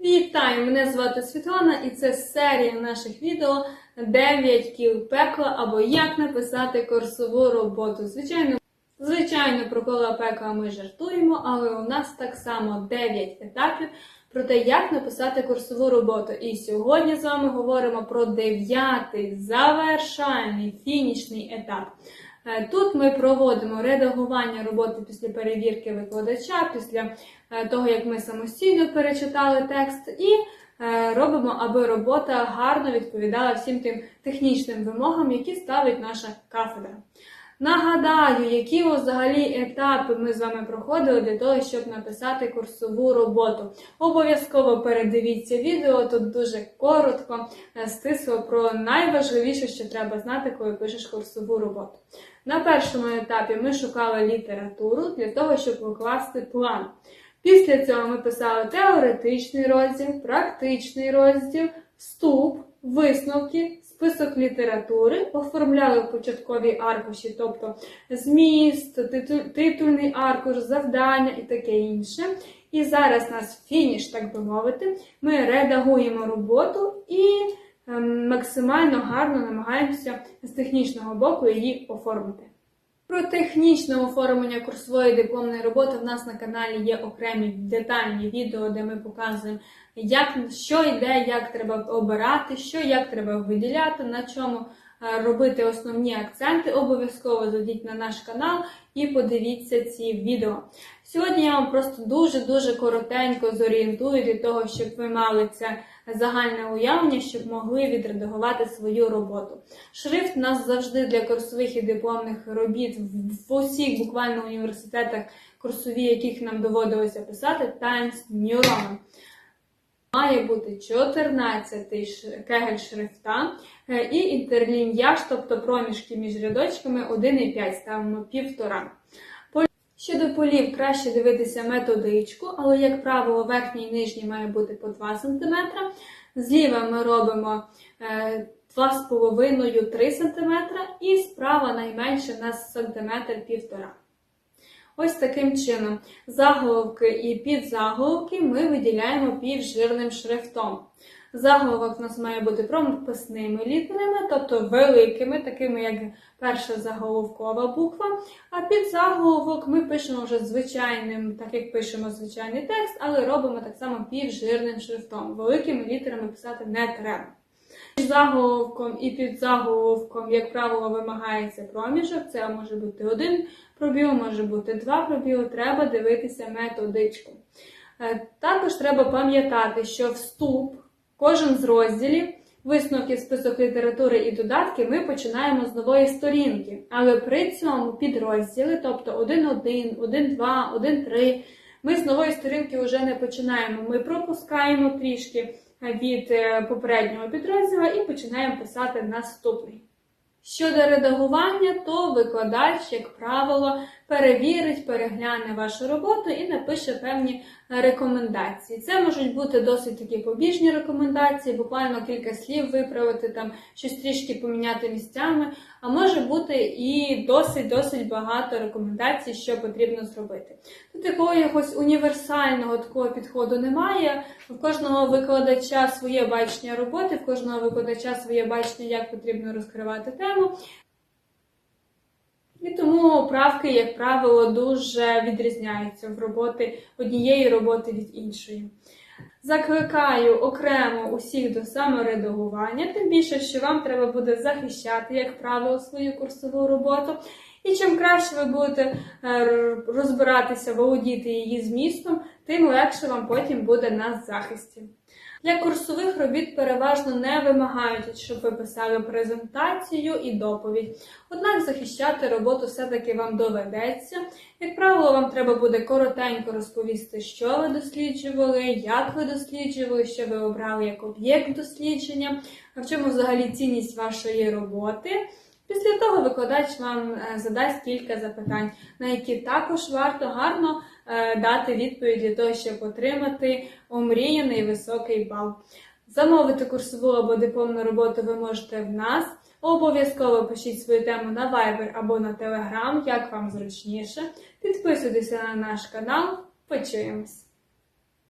Вітаю! Мене звати Світлана і це серія наших відео 9 кіл пекла або як написати курсову роботу. Звичайно, звичайно, про кола пекла ми жартуємо, але у нас так само 9 етапів про те, як написати курсову роботу. І сьогодні з вами говоримо про дев'ятий завершальний фінішний етап. Е, Тут ми проводимо редагування роботи після перевірки викладача, після е, того, як ми самостійно перечитали текст, і е, робимо, аби робота гарно відповідала всім тим технічним вимогам, які ставить наша кафедра. Нагадаю, які взагалі етапи ми з вами проходили для того, щоб написати курсову роботу. Обов'язково передивіться відео, тут дуже коротко, е, стисло про найважливіше, що треба знати, коли пишеш курсову роботу. На першому етапі ми шукали літературу для того, щоб покласти план. Після цього ми писали теоретичний розділ, практичний розділ, вступ, висновки, список літератури, оформляли початкові аркуші, тобто зміст, титульний аркуш, завдання і таке інше. І зараз нас фініш, так би мовити. Ми редагуємо роботу і ем, максимально гарно намагаємося з технічного боку її оформити. Про технічне оформлення курсової дипломної роботи в нас на каналі є окремі детальні відео, де ми показуємо, як що йде, як треба обирати, що як треба виділяти, на чому робити основні акценти. Обов'язково зайдіть на наш канал і подивіться ці відео. Сьогодні я вам просто дуже-дуже коротенько зорієнтую для того, щоб ви мали це загальне уявлення, щоб могли відредагувати свою роботу. Шрифт у нас завжди для курсових і дипломних робіт в в усіх буквально університетах, курсові, яких нам доводилося писати, Times New Roman. Має бути 14 кегель шрифта е, і інтерліньяж, тобто проміжки між рядочками 1,5, ставимо півтора. Пол- Щодо полів краще дивитися методичку, але, як правило, верхній і нижній має бути по 2 см. Зліва ми робимо е, 2,5-3 см, і справа найменше у нас сантиметр півтора. Ось таким чином заголовки і підзаголовки ми виділяємо півжирним шрифтом. Заголовок у нас має бути прописними літерами, тобто великими, такими як перша заголовкова буква. А підзаголовок ми пишемо вже звичайним, так як пишемо звичайний текст, але робимо так само півжирним шрифтом. Великими літерами писати не треба. Заголовком і підзаголовком, як правило, вимагається проміжок. Це може бути один пробіл, може бути два пробіли. Треба дивитися методичку. Е, Також треба пам'ятати, що вступ, кожен з розділів, висновки, список літератури і додатки ми починаємо з нової сторінки. Але при цьому підрозділи, тобто 1.1, 1.2, 1.3, ми з нової сторінки вже не починаємо. Ми пропускаємо трішки від е, попереднього підрозділу і починаємо писати наступний. Щодо редагування, то викладач, як правило, перевірить, перегляне вашу роботу і напише певні рекомендації. Це можуть бути досить такі побіжні рекомендації, буквально кілька слів виправити, там щось трішки поміняти місцями, а може бути і досить-досить багато рекомендацій, що потрібно зробити. Тут такого якогось універсального такого підходу немає. В кожного викладача своє бачення роботи, в кожного викладача своє бачення, як потрібно розкривати тему. І тому правки, як правило, дуже відрізняються в роботи однієї роботи від іншої. Закликаю окремо усіх до саморедагування, тим більше, що вам треба буде захищати, як правило, свою курсову роботу. І чим краще ви будете е, розбиратися, володіти її змістом, тим легше вам потім буде на захисті. Для курсових робіт переважно не вимагають, щоб ви писали презентацію і доповідь. Однак захищати роботу все-таки вам доведеться. Як правило, вам треба буде коротенько розповісти, що ви досліджували, як ви досліджували, що ви обрали як об'єкт дослідження, а в чому взагалі цінність вашої роботи. Після того викладач вам е, задасть кілька запитань, на які також варто гарно е, дати відповідь для того, щоб отримати омріяний високий бал. Замовити курсову або дипломну роботу ви можете в нас. Обов'язково пишіть свою тему на Viber або на Telegram, як вам зручніше. Підписуйтеся на наш канал. Почуємось!